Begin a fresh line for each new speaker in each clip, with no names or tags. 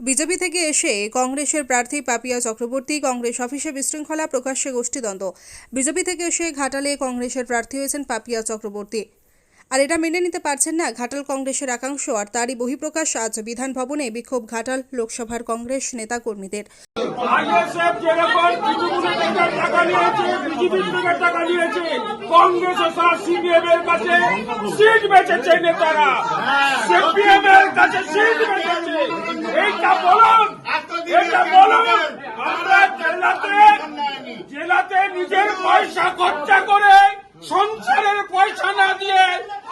BJP থেকে এসে কংগ্রেসের প্রার্থী পাপিয়া চক্রবর্তী কংগ্রেস অফিসে বিশৃঙ্খলা প্রকাশ্যে গোষ্ঠীদ্বন্দ্ব। বিজেপি থেকে এসে ঘাটালে কংগ্রেসের প্রার্থী হয়েছেন পাপিয়া চক্রবর্তী। আর এটা মেনে নিতে পারছেন না ঘাটাল কংগ্রেসের একাংশ আর তারই বহিঃপ্রকাশ আজ বিধান ভবনে বিক্ষোভ ঘাটাল লোকসভার কংগ্রেস নেতাকর্মীদের।
আইএসএফ যেরকম তৃণমূলের থেকে টাকা নিয়েছে বিজেপির থেকে টাকা নিয়েছে কংগ্রেস ও সিপিএম এর কাছে সিট বেচেছে নেতারা সিপিএম এর কাছে সিট বেচেছে এইটা বলুন এটা বলুন আমরা জেলাতে জেলাতে নিজের পয়সা খরচা করে সংসারের পয়সা না দিয়ে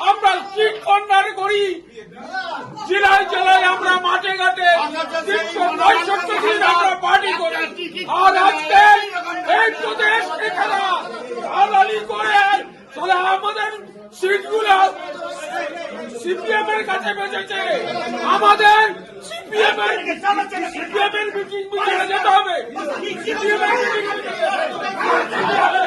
আমরা সিট কর্নার করি জেলায় জেলায় আমরা মাঠে ঘাটে তিনশো পঁয়ষট্টি দিন আমরা পার্টি করি আর আজকে এই প্রদেশ এখানে। দালালি করে আমাদের সিপিএম এর কাছে বেঁচেছে। আমাদের সিপিএম এর সিপিএম এর মিটিং মিটিংয়ে যেতে হবে। সিপিএম এর মিটিংয়ে যেতে হবে।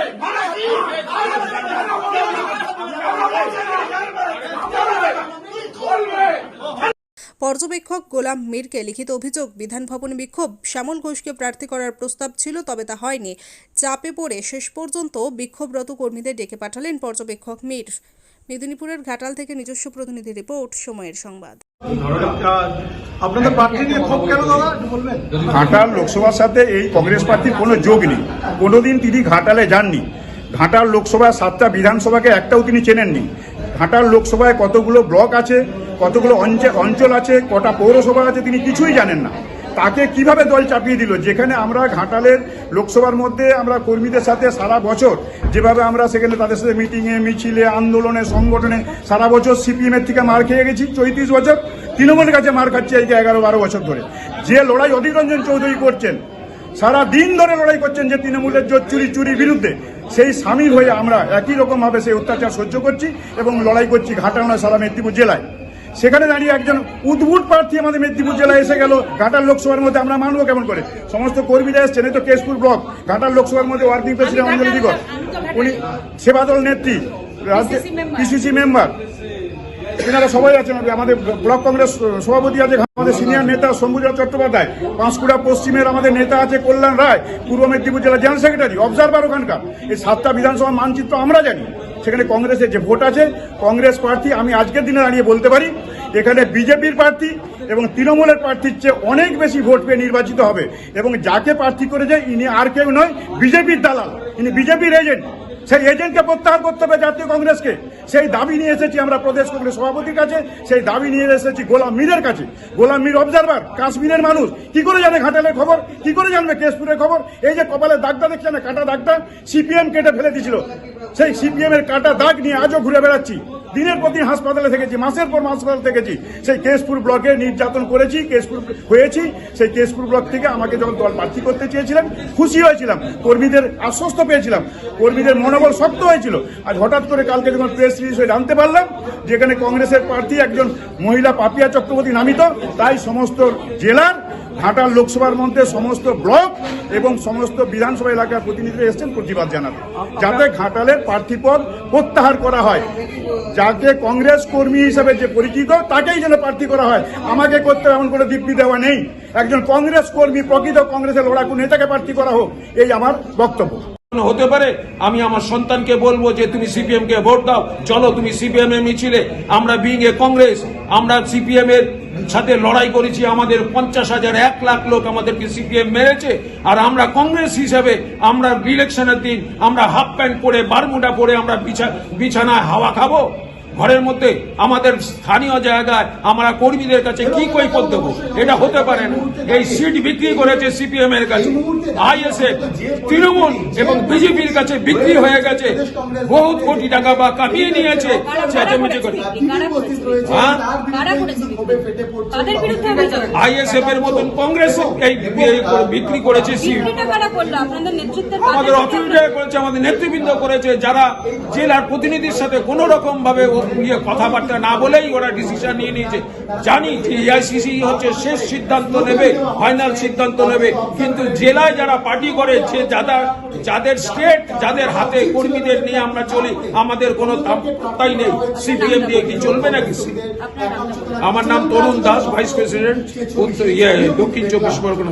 পর্যবেক্ষক গোলাম মীরকে লিখিত অভিযোগ বিধান ভবনে বিক্ষোভ। শ্যামল ঘোষকে প্রার্থী করার প্রস্তাব ছিল তবে তা হয়নি। চাপে পড়ে শেষ পর্যন্ত বিক্ষোভরত কর্মীদের ডেকে পাঠালেন পর্যবেক্ষক মীর। মেদিনীপুরের ঘাটাল থেকে নিজস্ব প্রতিনিধি রিপোর্ট সময়ের সংবাদ।
ঘাটাল লোকসভার সাথে এই কংগ্রেস পার্টির কোনো যোগ নেই। কোনোদিন তিনি ঘাটালে যাননি। ঘাটাল লোকসভায় সাতটা বিধানসভাকে একটাও তিনি চেনেননি। ঘাটাল লোকসভায় কতগুলো ব্লক আছে কতগুলো অঞ্চল আছে, কটা পৌরসভা আছে, তিনি কিছুই জানেন না। তাকে কীভাবে দল চাপিয়ে দিল? যেখানে আমরা ঘাটালের লোকসভার মধ্যে আমরা কর্মীদের সাথে সারা বছর, যেভাবে আমরা সেখানে তাদের সাথে মিটিংয়ে, মিছিলে, আন্দোলনে, সংগঠনে সারা বছর সিপিএমের থেকে মার খেয়ে গেছি, চৌত্রিশ বছর তৃণমূলের কাছে মার খাচ্ছে এই এগারো, বারো বছর ধরে। যে লড়াই অধীর রঞ্জন চৌধুরী করছেন, সারা দিন ধরে লড়াই করছেন যে তৃণমূলের জোর চুরি চুরির বিরুদ্ধে, সেই সামিল হয়ে আমরা একই রকমভাবে সেই অত্যাচার সহ্য করছি এবং লড়াই করছি ঘাটালনা সারা মেদিনীপুর জেলায়। সেখানে দাঁড়িয়ে একজন উদ্ভুট প্রার্থী আমাদের মেদিনীপুর জেলায় এসে গেল। ঘাটাল লোকসভার মধ্যে আমরা মানবো কেমন করে? সমস্ত কর্মীরা এসছেন। এই তো কেশপুর ব্লক। ঘাটাল লোকসভার মধ্যে ওয়ার্কিং প্রেসিডেন্ট অঞ্জলি দিগর। উনি সেবা দল নেত্রী পিসিসি মেম্বার এনারা সবাই আছেন। আমাদের ব্লক কংগ্রেস সভাপতি আছে আমাদের সিনিয়র নেতা শম্ভুজা চট্টোপাধ্যায়। পাঁশকুড়া পশ্চিমের আমাদের নেতা আছে কল্যাণ রায় পূর্ব মেদিনীপুর জেলা জেনারেল সেক্রেটারি অবজারভার ওখানকার। এই সাতটা বিধানসভা মানচিত্র আমরা জানি। সেখানে কংগ্রেসের যে ভোট আছে, কংগ্রেস প্রার্থী আমি আজকের দিনে দাঁড়িয়ে বলতে পারি, এখানে বিজেপির প্রার্থী এবং তৃণমূলের প্রার্থীর চেয়ে অনেক বেশি ভোট পেয়ে নির্বাচিত হবে। এবং যাকে প্রার্থী করে যায় ইনি আর কেউ নয়, বিজেপির দালাল। ইনি বিজেপির এজেন্ট সেই এজেন্টকে প্রত্যাহার করতে হবে জাতীয় কংগ্রেসকে। সেই দাবি নিয়ে এসেছি আমরা প্রদেশ কংগ্রেস সভাপতির কাছে, সেই দাবি নিয়ে এসেছি গোলাম মীরের কাছে। গোলাম মীর অবজারভার কাশ্মীরের মানুষ। কি করে জানে ঘাটালের খবর? কি করে জানবে কেশপুরের খবর? এই যে কপালের দাগটা দেখছে না, কাটা দাগটা? সিপিএম কেটে ফেলে দিয়েছিল। সেই সিপিএম এর কাটা দাগ নিয়ে আজও ঘুরে বেড়াচ্ছি। দিনের পর দিন হাসপাতালে থেকেছি, মাসের পর হাসপাতাল থেকেছি। সেই কেশপুর ব্লকে নির্যাতন করেছি, কেশপুর হয়েছি। সেই কেশপুর ব্লক থেকে আমাকে যখন দল প্রার্থী করতে চেয়েছিলেন, খুশি হয়েছিলাম, কর্মীদের আশ্বস্ত পেয়েছিলাম, কর্মীদের মনোবল শক্ত হয়েছিল। আজ হঠাৎ করে কালকে যখন প্রেস রিলিজ হয়ে জানতে পারলাম, যেখানে কংগ্রেসের প্রার্থী একজন মহিলা পাপিয়া চক্রবর্তী নামিত, তাই সমস্ত জেলার ঘাটাল লোকসভার মধ্যে সমস্ত ব্লক এবং সমস্ত বিধানসভা এলাকার প্রতিনিধিরা এসছেন প্রতিবাদ জানাতে। যাতে ঘাটালের প্রার্থীপদ প্রত্যাহার করা হয়। যাকে কংগ্রেস কর্মী হিসেবে যে পরিচিত, তাকেই যেন প্রার্থী করা হয়। আমাকে করতে এমন কোনো দিব্যি দেওয়া নেই। একজন কংগ্রেস কর্মী, প্রকৃত কংগ্রেসের লড়াকু নেতাকে প্রার্থী করা হোক, এই আমার বক্তব্য।
হতে পারে, আমি আমার সন্তানকে বলব যে তুমি সিপিএম কে ভোট দাও, চলো তুমি সিপিএম এ মিছিলে, আমরা বিং এ কংগ্রেস আমরা সিপিএম এর সাথে লড়াই করেছি, আমাদের পঞ্চাশ হাজার এক লাখ লোক আমাদেরকে সিপিএম মেরেছে, আর আমরা কংগ্রেস হিসেবে, আমরা ইলেকশনের দিন, আমরা হাফ প্যান্ট পরে বারমুটা পরে আমরা বিছা- বিছানায় হাওয়া খাব। ঘরের মধ্যে আমাদের স্থানীয় জায়গায় আমরা কর্মীদের কাছে কি কৈপত দেবো? এটা হতে পারে না। এই সিট বিক্রি করেছে সিপিএম এর কাছে। আইএসএফ তৃণমূল এবং বিজেপির কাছে বিক্রি হয়ে গেছে। বহু কোটি টাকা বা কামিয়ে নিয়েছে। চেঁচামেচি করে। হ্যাঁ?
কারা
আইএসএফ এর মতন কংগ্রেস এই বিক্রি করেছে
কারা
আমাদের অথরিটি করেছে, আমাদের নেতৃবৃন্দ করেছে। যারা জেলার প্রতিনিধির সাথে কোন রকম ভাবে ইয়ে কথাবার্তা না বলেই ওরা ডিসিশন নিয়ে নিয়েছে। জানি যে এআইসিসি হচ্ছে শেষ সিদ্ধান্ত নেবে ফাইনাল সিদ্ধান্ত নেবে। কিন্তু জেলায় যারা পার্টি করে যে যারা যাদের স্টেট যাদের হাতে কর্মীদের নিয়ে আমরা চলি, আমাদের কোনো তাই নেই। সিপিএম দিয়ে কি চলবে নাকি? আমার নাম তরুণ দাস ভাইস প্রেসিডেন্ট ইয়ে দক্ষিণ চব্বিশ পরগনা।